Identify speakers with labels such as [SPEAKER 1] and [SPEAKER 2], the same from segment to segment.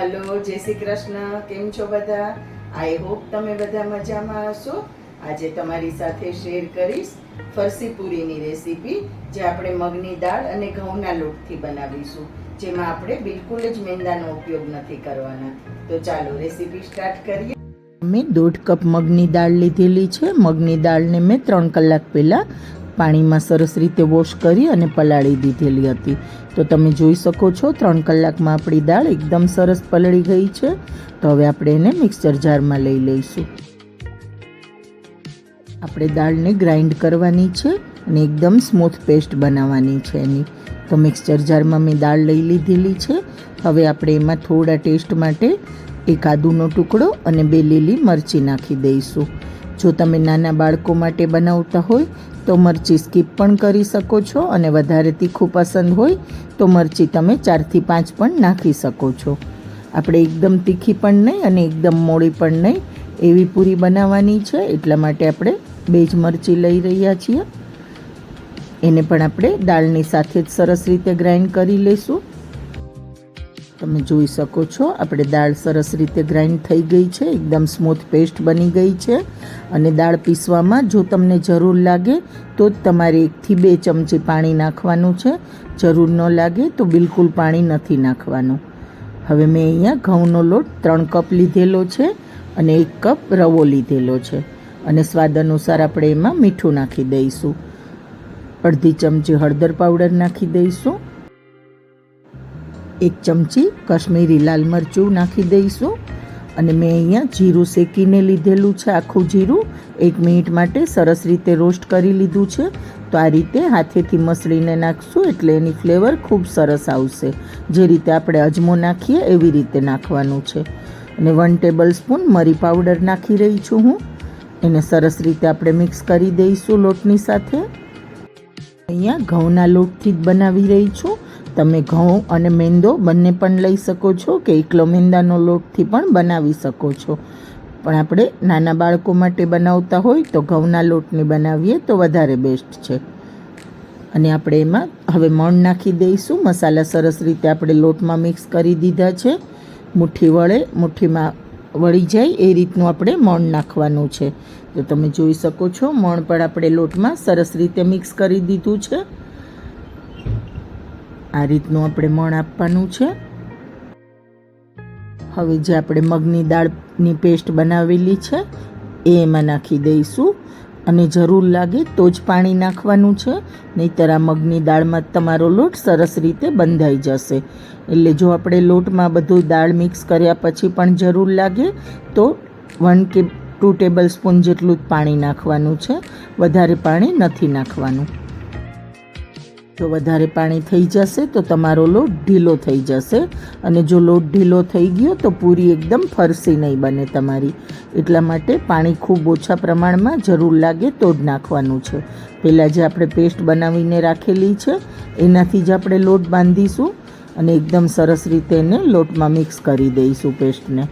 [SPEAKER 1] Hello જય શ્રી કૃષ્ણ. કેમ છો બધા? આઈ હોપ તમે બધા મજામાં હશો. આજે તમારી સાથે શેર કરીશ ફરસી પૂરીની રેસીપી જે આપણે મગની દાળ અને ઘઉંના લોટથી બનાવીશું. જેમાં આપણે બિલકુલ જ મેંદાનો ઉપયોગ નથી કરવાના. તો ચાલો રેસીપી સ્ટાર્ટ કરીએ.
[SPEAKER 2] મેં દોઢ કપ મગની દાળ લીધેલી છે. મગની દાળને મેં ત્રણ કલાક પહેલાં પાણીમાં સરસ રીતે વોશ કરી અને પલાળી દીધેલી હતી. તો તમે જોઈ શકો છો, ત્રણ કલાકમાં આપણી દાળ એકદમ સરસ પલળી ગઈ છે. તો હવે આપણે એને મિક્સર જારમાં લઈ લઈશું. આપણે દાળને ગ્રાઇન્ડ કરવાની છે અને એકદમ સ્મૂથ પેસ્ટ બનાવવાની છે એની. તો મિક્સર જારમાં મેં દાળ લઈ લીધેલી છે. હવે આપણે એમાં થોડા ટેસ્ટ માટે એક આદુનો ટુકડો અને બે લીલી મરચી નાખી દઈશું. જો તમે નાના બાળકો માટે બનાવતા હોય, તો મરચી સ્કીપ પણ કરી શકો છો અને વધારે તીખું પસંદ હોય, તો મરચી તમે ચારથી પાંચ પણ નાખી શકો છો. આપણે એકદમ તીખી પણ નહીં અને એકદમ મોડી પણ નહીં એવી પૂરી બનાવવાની છે, એટલા માટે આપણે બે જ મરચી લઈ રહ્યા છીએ. એને પણ આપણે દાળની સાથે જ સરસ રીતે ગ્રાઇન્ડ કરી લઈશું. તમે જોઈ શકો છો. આપણે દાળ સરસ રીતે ગ્રાઇન્ડ થઈ ગઈ છે. એકદમ સ્મૂથ પેસ્ટ બની ગઈ છે. અને દાળ પીસવામાં જો તમને જરૂર લાગે તો જ તમારે એકથી બે ચમચી પાણી નાખવાનું છે. જરૂર ન લાગે તો બિલકુલ પાણી નથી નાખવાનું. હવે મેં અહીંયા ઘઉંનો લોટ ત્રણ કપ લીધેલો છે અને એક કપ રવો લીધેલો છે. અને સ્વાદ અનુસાર આપણે એમાં મીઠું નાખી દઈશું. અડધી ચમચી હળદર પાવડર નાખી દઈશું. એક ચમચી કશ્મીરી લાલ મરચું નાખી દઈશું અને મેં અહીંયા જીરું શેકીને લીધેલું છે, આખું જીરું. એક મિનિટ માટે સરસ રીતે રોસ્ટ કરી લીધું છે. તો આ રીતે હાથેથી મસળીને નાખશું એટલે એની ફ્લેવર ખૂબ સરસ આવશે. જે રીતે આપણે અજમો નાખીએ એવી રીતે નાખવાનું છે. અને વન ટેબલ સ્પૂન મરી પાવડર નાખી રહી છું હું. એને સરસ રીતે આપણે મિક્સ કરી દઈશું લોટની સાથે. અહીંયા ઘઉંના લોટથી જ બનાવી રહી છું. તમે ઘઉં અને મેંદો બંને પણ લઈ શકો છો કે એકલો મેંદાનો લોટથી પણ બનાવી શકો છો. પણ આપણે નાના બાળકો માટે બનાવતા હોય તો ઘઉંના લોટની બનાવીએ તો વધારે બેસ્ટ છે. અને આપણે એમાં હવે મણ નાખી દઈશું. મસાલા સરસ રીતે આપણે લોટમાં મિક્સ કરી દીધા છે. મુઠ્ઠી વળે, મુઠ્ઠીમાં વળી જાય એ રીતનું આપણે મણ નાખવાનું છે. તો તમે જોઈ શકો છો મણ પણ આપણે લોટમાં સરસ રીતે મિક્સ કરી દીધું છે. આ રીતનું આપણે મણ આપવાનું છે. હવે જે આપણે મગની દાળની પેસ્ટ બનાવેલી છે એ એમાં નાખી દઈશું. અને જરૂર લાગે તો જ પાણી નાખવાનું છે, નહીંતર આ મગની દાળમાં તમારો લોટ સરસ રીતે બંધાઈ જશે. એટલે જો આપણે લોટમાં બધું દાળ મિક્સ કર્યા પછી પણ જરૂર લાગે, તો વન કે ટુ ટેબલ સ્પૂન જેટલું જ પાણી નાખવાનું છે. વધારે પાણી નથી નાખવાનું. જો વધારે પાણી થઈ જશે તો તમારો લોટ ઢીલો થઈ જશે અને જો લોટ ઢીલો થઈ ગયો તો પૂરી એકદમ ફરસી નહીં બને તમારી. એટલા માટે પાણી ખૂબ ઓછા પ્રમાણમાં જરૂર લાગે તો જ નાખવાનું છે. પહેલાં જે આપણે પેસ્ટ બનાવીને રાખેલી છે, એનાથી જ આપણે લોટ બાંધીશું અને એકદમ સરસ રીતે એને લોટમાં મિક્સ કરી દઈશું પેસ્ટને.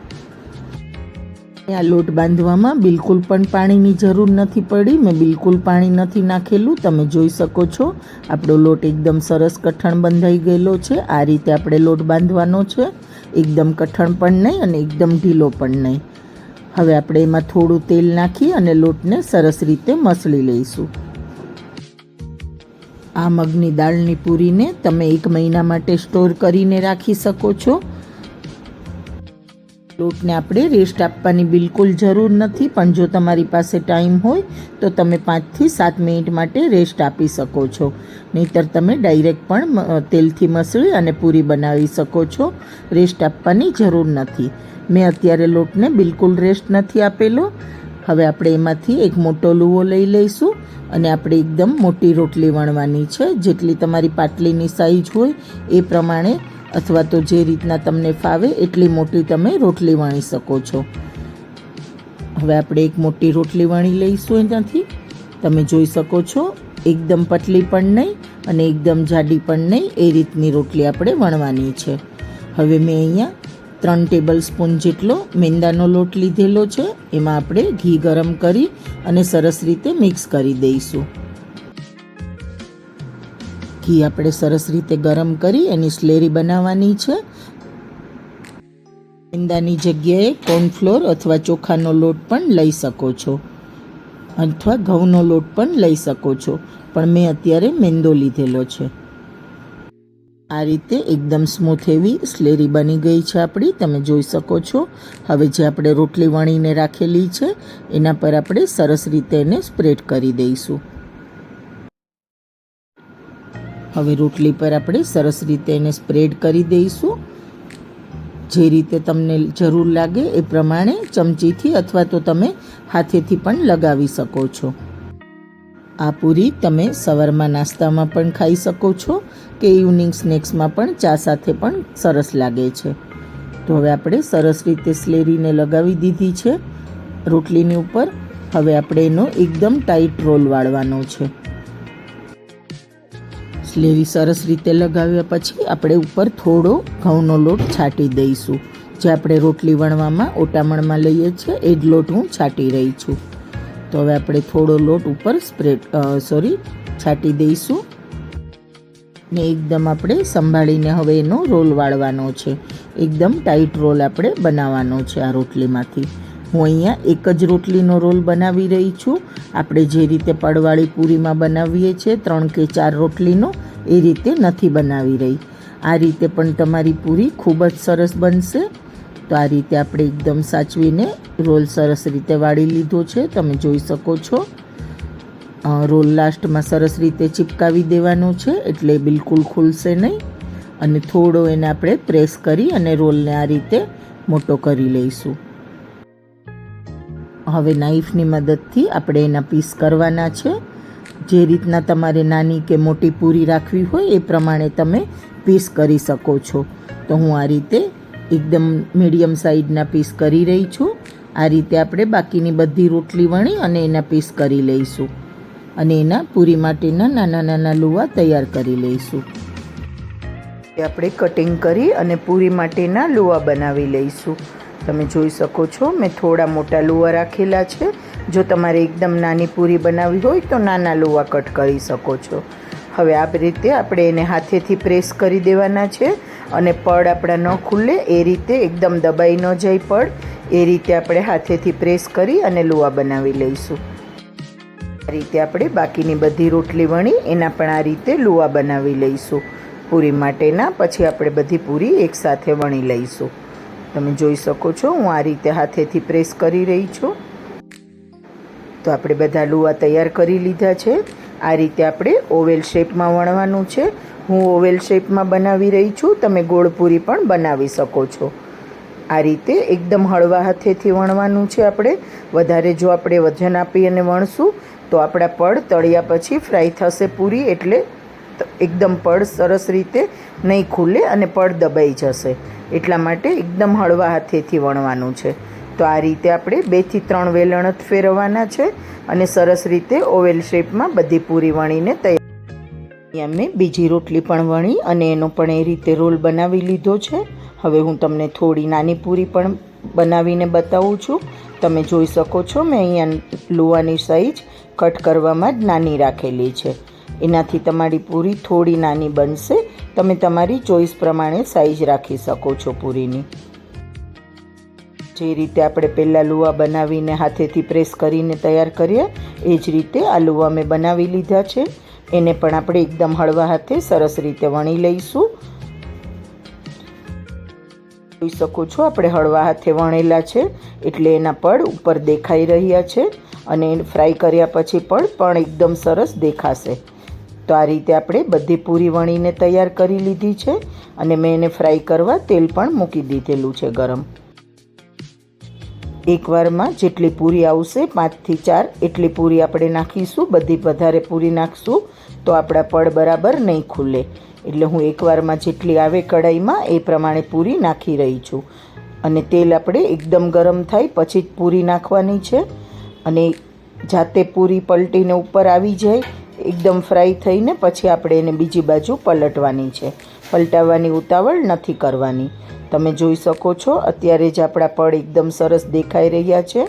[SPEAKER 2] આ લોટ બાંધવામાં બિલકુલ પણ પાણીની જરૂર નથી પડી. મેં બિલકુલ પાણી નથી નાખેલું. તમે જોઈ શકો છો, આપણો લોટ એકદમ સરસ કઠણ બંધાઈ ગયેલો છે. આ રીતે આપણે લોટ બાંધવાનો છે. એકદમ કઠણ પણ નહીં અને એકદમ ઢીલો પણ નહીં. હવે આપણે એમાં થોડું તેલ નાખી અને લોટને સરસ રીતે મસળી લઈશું. આ મગની દાળની પૂરીને તમે એક મહિના માટે સ્ટોર કરીને રાખી શકો છો. લોટને આપણે રેસ્ટ આપવાની બિલકુલ જરૂર નથી, પણ જો તમારી પાસે ટાઈમ હોય, તો તમે પાંચથી સાત મિનિટ માટે રેસ્ટ આપી શકો છો. નહીંતર તમે ડાયરેક્ટ પણ તેલથી મસળી અને પૂરી બનાવી શકો છો. રેસ્ટ આપવાની જરૂર નથી. મેં અત્યારે લોટને બિલકુલ રેસ્ટ નથી આપેલો. હવે આપણે એમાંથી એક મોટો લુવો લઈ લઈશું અને આપણે એકદમ મોટી રોટલી વણવાની છે. જેટલી તમારી પાટલીની સાઈઝ હોય, એ પ્રમાણે અથવા તો જે રીતના તમને ફાવે એટલી મોટી તમે રોટલી વણી શકો છો. હવે આપણે એક મોટી રોટલી વણી લઈશું એનાથી. તમે જોઈ શકો છો, એકદમ પતલી પણ નહીં અને એકદમ જાડી પણ નહીં એ રીતની રોટલી આપણે વણવાની છે. હવે મેં અહીંયા ત્રણ ટેબલ સ્પૂન જેટલો મેંદાનો લોટ લીધેલો છે. એમાં આપણે ઘી ગરમ કરી અને સરસ રીતે મિક્સ કરી દઈશું. ઘી આપણે સરસ રીતે ગરમ કરી એની સ્લેરી બનાવવાની છે. મેંદાની જગ્યાએ કોર્નફ્લોર અથવા ચોખાનો લોટ પણ લઈ શકો છો. અથવા ઘઉંનો લોટ પણ લઈ શકો છો, પણ મેં અત્યારે મેંદો લીધેલો છે. આ રીતે એકદમ સ્મૂથ એવી સ્લેરી બની ગઈ છે આપણી, તમે જોઈ શકો છો. હવે જે આપણે રોટલી વણીને રાખેલી છે, એના પર આપણે સરસ રીતે એને સ્પ્રેડ કરી દઈશું. હવે રોટલી પર આપણે સરસ રીતે એને સ્પ્રેડ કરી દઈશું. જે રીતે તમને જરૂર લાગે એ પ્રમાણે ચમચીથી અથવા તો તમે હાથેથી પણ લગાવી શકો છો. આ પૂરી તમે સવારમાં નાસ્તામાં પણ ખાઈ શકો છો કે ઇવનિંગ સ્નેક્સમાં પણ ચા સાથે પણ સરસ લાગે છે. તો હવે આપણે સરસ રીતે સ્લેરીને લગાવી દીધી છે રોટલીની ઉપર. હવે આપણે એનો એકદમ ટાઈટ રોલ વાળવાનો છે. સ્લેરી સરસ રીતે લગાવ્યા પછી આપણે ઉપર થોડો ઘઉંનો લોટ છાંટી દઈશું. જે આપણે રોટલી વણવામાં ઓટામણમાં લઈએ છીએ, એ જ લોટ હું છાંટી રહી છું. તો હવે આપણે થોડો લોટ ઉપર સ્પ્રેડ સોરી, છાંટી દઈશું. ને એકદમ આપણે સંભાળીને હવે એનો રોલ વાળવાનો છે. એકદમ ટાઈટ રોલ આપણે બનાવવાનો છે આ રોટલીમાંથી. હું અહીંયા એક જ રોટલીનો રોલ બનાવી રહી છું. આપણે જે રીતે પડવાળી પૂરીમાં બનાવીએ છીએ, ત્રણ કે ચાર રોટલીનો, એ રીતે નથી બનાવી રહી. આ રીતે પણ તમારી પૂરી ખૂબ જ સરસ બનશે. તો આ રીતે આપણે એકદમ સાચવીને રોલ સરસ રીતે વાળી લીધો છે. તમે જોઈ શકો છો. રોલ લાસ્ટમાં સરસ રીતે ચિપકાવી દેવાનો છે, એટલે બિલકુલ ખુલશે નહીં. અને થોડો એને આપણે પ્રેસ કરી અને રોલને આ રીતે મોટો કરી લઈશું. હવે નાઈફની મદદથી આપણે એના પીસ કરવાના છે. જે રીતના તમારે નાની કે મોટી પૂરી રાખવી હોય એ પ્રમાણે તમે પીસ કરી શકો છો. તો હું આ રીતે એકદમ મીડિયમ સાઈઝના પીસ કરી રહી છું. આ રીતે આપણે બાકીની બધી રોટલી વણી અને એના પીસ કરી લઈશું. અને એના પૂરી માટેના નાના નાના લુવા તૈયાર કરી લઈશું.
[SPEAKER 1] આપણે કટિંગ કરી અને પૂરી માટેના લુવા બનાવી લઈશું. તમે જોઈ શકો છો. મેં થોડા મોટા લુવા રાખેલા છે. જો તમારે એકદમ નાની પૂરી બનાવવી હોય તો નાના લુવા કટ કરી શકો છો. હવે આ રીતે આપણે એને હાથેથી પ્રેસ કરી દેવાના છે અને પડ આપણા ન ખુલ્લે એ રીતે એકદમ દબાઈ ન જાય પડ. એ રીતે આપણે હાથેથી પ્રેસ કરી અને લુવા બનાવી લઈશું. આ રીતે આપણે બાકીની બધી રોટલી વણી એના પણ આ રીતે લુવા બનાવી લઈશું. પૂરી માટેના, પછી આપણે બધી પૂરી એકસાથે વણી લઈશું. તમે જોઈ શકો છો, હું આ રીતે હાથેથી પ્રેસ કરી રહી છું. તો આપણે બધા લુવા તૈયાર કરી લીધા છે. આ રીતે આપણે ઓવેલ શેપમાં વણવાનું છે. હું ઓવેલ શેપમાં બનાવી રહી છું. તમે ગોળપૂરી પણ બનાવી શકો છો. આ રીતે એકદમ હળવા હાથેથી વણવાનું છે આપણે. વધારે જો આપણે વજન આપી અને વણશું, તો આપણા પડ તળિયા પછી ફ્રાય થશે પૂરી એટલે એકદમ પડ સરસ રીતે નહીં ખુલે અને પડ દબાઈ જશે. એટલા માટે એકદમ હળવા હાથેથી વણવાનું છે. તો આ રીતે આપણે બેથી ત્રણ વેલણ જ ફેરવવાના છે અને સરસ રીતે ઓવેલ શેપમાં બધી પૂરી વણીને તૈયાર. મેં બીજી રોટલી પણ વણી અને એનો પણ એ રીતે રોલ બનાવી લીધો છે. હવે હું તમને થોડી નાની પૂરી પણ બનાવીને બતાવું છું. તમે જોઈ શકો છો મેં અહીંયા લુવાની સાઈઝ કટ કરવામાં જ નાની રાખેલી છે. એનાથી તમારી પૂરી થોડી નાની બનશે. તમે તમારી ચોઈસ પ્રમાણે સાઈઝ રાખી શકો છો પૂરીની. જે રીતે આપણે પહેલાં લુવા બનાવીને હાથેથી પ્રેસ કરીને તૈયાર કર્યા એ જ રીતે આ લુવા મેં બનાવી લીધા છે. એને પણ આપણે એકદમ હળવા હાથે સરસ રીતે વણી લઈશું. જોઈ શકો છો આપણે હળવા હાથે વણેલા છે, એટલે એના પડ ઉપર દેખાઈ રહ્યા છે. અને ફ્રાય કર્યા પછી પડ પણ એકદમ સરસ દેખાશે. તો આ રીતે આપણે બધી પૂરી વણીને તૈયાર કરી લીધી છે અને મેં એને ફ્રાય કરવા તેલ પણ મૂકી દીધેલું છે ગરમ. એકવારમાં જેટલી પૂરી આવશે પાંચથી ચાર એટલી પૂરી આપણે નાખીશું, બધી વધારે પૂરી નાખશું તો આપણા પડ બરાબર નહીં ખુલે. એટલે હું એકવારમાં જેટલી આવે કઢાઈમાં એ પ્રમાણે પૂરી નાખી રહી છું. અને તેલ આપણે એકદમ ગરમ થાય પછી જ પૂરી નાખવાની છે. અને જાતે પૂરી પલટીને ઉપર આવી જાય એકદમ ફ્રાય થઈને પછી આપણે એને બીજી બાજુ પલટવાની છે. પલટાવવાની ઉતાવળ નથી કરવાની. તમે જોઈ શકો છો, અત્યારે જ આપણા પડ એકદમ સરસ દેખાઈ રહ્યા છે.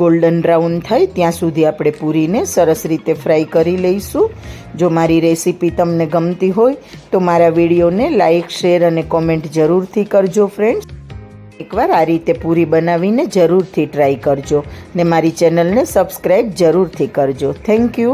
[SPEAKER 1] ગોલ્ડન બ્રાઉન થાય ત્યાં સુધી આપણે પૂરીને સરસ રીતે ફ્રાય કરી લઈશું. જો મારી રેસીપી તમને ગમતી હોય, તો મારા વિડીયોને લાઇક શેર અને કોમેન્ટ જરૂરથી કરજો ફ્રેન્ડ્સ એકવાર આ રીતે પૂરી બનાવીને જરૂરથી ટ્રાય કરજો ને મારી ચેનલને સબસ્ક્રાઈબ જરૂરથી કરજો. Thank you